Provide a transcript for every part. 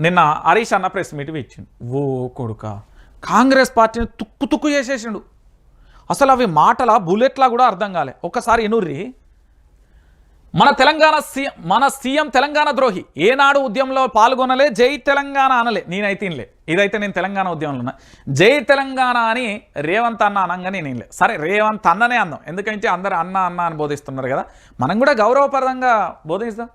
నిన్న హరీష్ అన్న press meet ఇచ్చిండు. ఓ కొడుక కాంగ్రెస్ పార్టీని తుక్కు తుక్కు చేసేసిండు. అసలు అవి మాటల బుల్లెట్లా కూడా అర్థం కాలే. ఒక్కసారి ఎనుర్రి మన తెలంగాణ సీఎం మన సీఎం తెలంగాణ ద్రోహి. ఏనాడు ఉద్యమంలో పాల్గొనలే జై తెలంగాణ అనలే. నేనైతే ఇనలే. ఇదైతే నేను తెలంగాణ ఉద్యమంలో ఉన్నా. జై తెలంగాణ అని రేవంత్ అన్న అనగానే నేను ఇనలే. సరే రేవంత్ అన్ననే అందాం. ఎందుకంటే అందరూ అన్న అన్న అని బోధిస్తున్నారు కదా. మనం కూడా గౌరవపరంగా బోధిస్తాం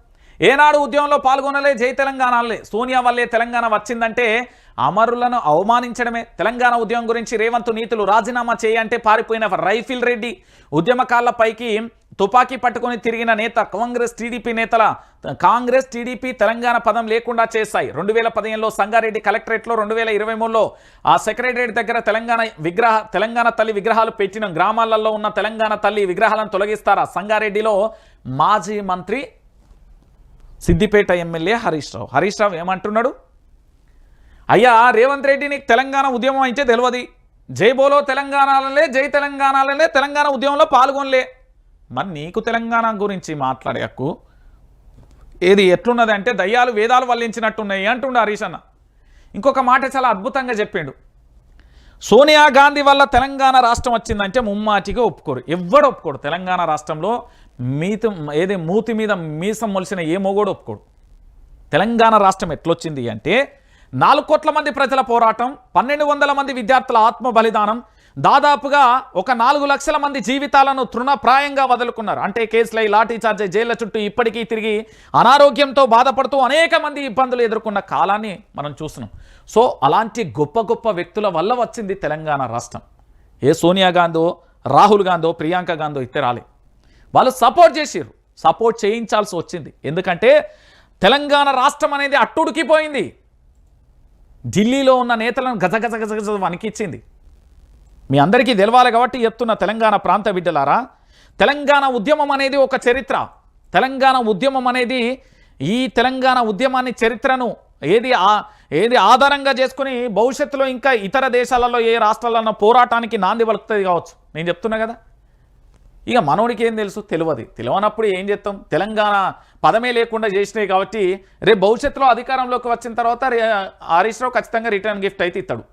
ఏనాడు ఉద్యమంలో పాల్గొనలే జై తెలంగాణలే సోనియా వల్లే తెలంగాణ వచ్చిందంటే అమరులను అవమానించడమే. తెలంగాణ ఉద్యమం గురించి రేవంత్ నీతులు రాజీనామా చేయంటే పారిపోయిన రైఫిల్ రెడ్డి. ఉద్యమకాళ్ళపైకి తుపాకీ పట్టుకుని తిరిగిన నేత కాంగ్రెస్ టీడీపీ నేతల కాంగ్రెస్ టీడీపీ తెలంగాణ పదం లేకుండా చేశాయి. రెండు వేల పదిహేనులో సంగారెడ్డి కలెక్టరేట్లో రెండు వేల ఇరవై మూడులో ఆ సెక్రటరేట్ దగ్గర తెలంగాణ విగ్రహ తెలంగాణ తల్లి విగ్రహాలు పెట్టిన. గ్రామాలలో ఉన్న తెలంగాణ తల్లి విగ్రహాలను తొలగిస్తారా? సంగారెడ్డిలో మాజీ మంత్రి సిద్దిపేట ఎమ్మెల్యే హరీష్ రావు. హరీష్ రావు ఏమంటున్నాడు? అయ్యా రేవంత్ రెడ్డి నీకు తెలంగాణ ఉద్యమం అయితే తెలియదు జై బోలో తెలంగాణలనే జై తెలంగాణలనే తెలంగాణ ఉద్యమంలో పాల్గొనలే. మరి నీకు తెలంగాణ గురించి మాట్లాడే హక్కు ఏది ఎట్లున్నది అంటే దయ్యాలు వేదాలు వల్లించినట్టున్నాయి అంటుండు హరీష్ అన్న. ఇంకొక మాట చాలా అద్భుతంగా చెప్పిండు. సోనియా గాంధీ వల్ల తెలంగాణ రాష్ట్రం వచ్చిందంటే ముమ్మాటిగా ఒప్పుకోరు. ఎవ్వడు ఒప్పుకోడు. తెలంగాణ రాష్ట్రంలో మీత ఏది మూతి మీద మీసం మొలిసిన ఏ మొగోడు ఒప్పుకోడు. తెలంగాణ రాష్ట్రం ఎట్లొచ్చింది అంటే నాలుగు కోట్ల మంది ప్రజల పోరాటం పన్నెండు వందల మంది విద్యార్థుల ఆత్మ బలిదానం దాదాపుగా ఒక నాలుగు లక్షల మంది జీవితాలను తృణప్రాయంగా వదులుకున్నారు. అంటే కేసులై లాఠీ చార్జ్ జైళ్ళ చుట్టూ ఇప్పటికీ తిరిగి అనారోగ్యంతో బాధపడుతూ అనేక మంది ఇబ్బందులు ఎదుర్కొన్న కాలాన్ని మనం చూస్తున్నాం. సో అలాంటి గొప్ప గొప్ప వ్యక్తుల వల్ల వచ్చింది తెలంగాణ రాష్ట్రం. ఏ సోనియా గాంధో రాహుల్ గాంధో ప్రియాంక గాంధో ఇస్తే వాళ్ళు సపోర్ట్ చేసిర్రు. సపోర్ట్ చేయించాల్సి వచ్చింది. ఎందుకంటే తెలంగాణ రాష్ట్రం అనేది అట్టుడికిపోయింది. ఢిల్లీలో ఉన్న నేతలను గజగజ గజగజ వణికిచ్చింది. మీ అందరికీ తెలవాలి కాబట్టి చెప్తున్న తెలంగాణ ప్రాంత బిడ్డలారా తెలంగాణ ఉద్యమం అనేది ఒక చరిత్ర. తెలంగాణ ఉద్యమం అనేది ఈ తెలంగాణ ఉద్యమాన్ని చరిత్రను ఏది ఆ ఏది ఆధారంగా చేసుకుని భవిష్యత్తులో ఇంకా ఇతర దేశాలలో ఏ రాష్ట్రాలన్న పోరాటానికి నాంది పలుకుతుంది కావచ్చు. నేను చెప్తున్నా కదా. ఇక మనోడికి ఏం తెలుసు? తెలియదు. తెలియనప్పుడు ఏం చేస్తాం? తెలంగాణ పదమే లేకుండా చేసినాయి కాబట్టి రేపు భవిష్యత్తులో అధికారంలోకి వచ్చిన తర్వాత రే- హరీష్ రావు ఖచ్చితంగా రిటర్న్ గిఫ్ట్ అయితే ఇస్తాడు.